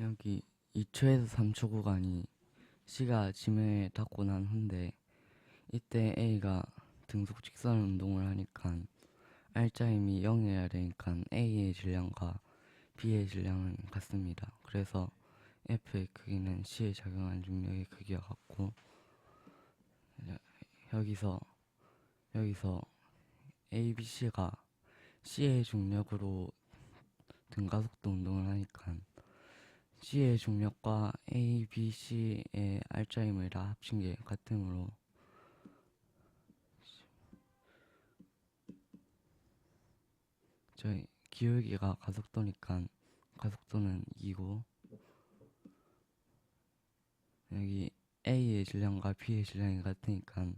여기 2초에서 3초 구간이 C가 지면에 닿고 난 후인데 이때 A가 등속 직선 운동을 하니까 R자임이 0이어야 되니까 A의 질량과 B의 질량은 같습니다. 그래서 F의 크기는 C에 작용한 중력의 크기와 같고 여- 여기서 여기서 A, B, C가 C의 중력으로 등가속도 운동을 하니까 C의 중력과 A, B, C의 R자임을 다 합친 게 같으므로 저희 기울기가 가속도니까 가속도는 2고 여기 A의 질량과 B의 질량이 같으니까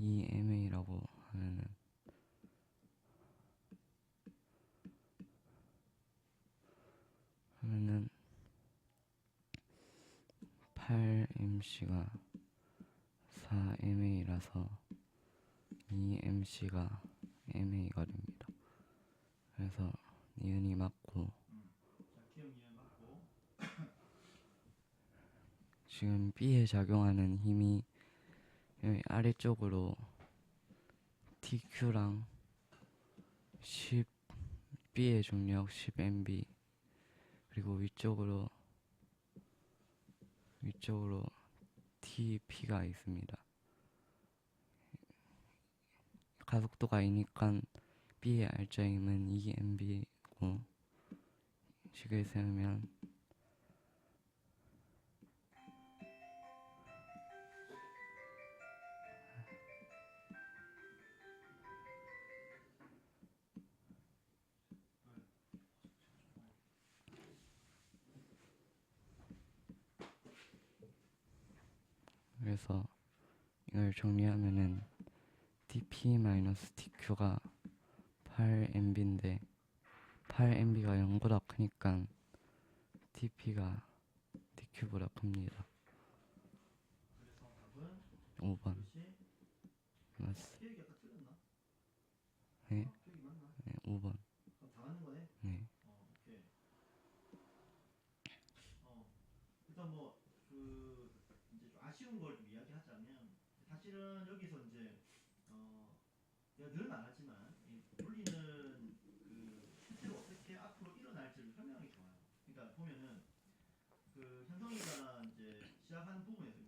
2ma라고 하면은 하면은 8mc가 4ma라서 2mc가 ma가 됩니다. 그래서 니은이 맞고 지금 B에 작용하는 힘이 여기 아래쪽으로 TQ랑 10 B의 중력 10MB 그리고 위쪽으로 위쪽으로 TP가 있습니다. 가속도가 이니까 B의 R자임은 2MB고 식을 세우면 그래서 이걸 정리하면은 dp-tq가 8mb인데 8mb가 0보다 크니까 dp가 tq보다 큽니다. 그래서 답은 5번 이것이 맞습니다. 네? 네 5번. 그럼 다 맞는 거네? 네. 어, 오케이. 어, 일단 뭐, 그, 이제 좀 아쉬운 걸 좀 이야기하자면, 사실은 여기서 이제, 어, 내가 늘은 안 하지만, 이 물리는 그, 실제로 어떻게 앞으로 일어날지를 설명하기 좋아요. 그러니까 보면은, 그, 현성이가 이제 시작하는 부분에서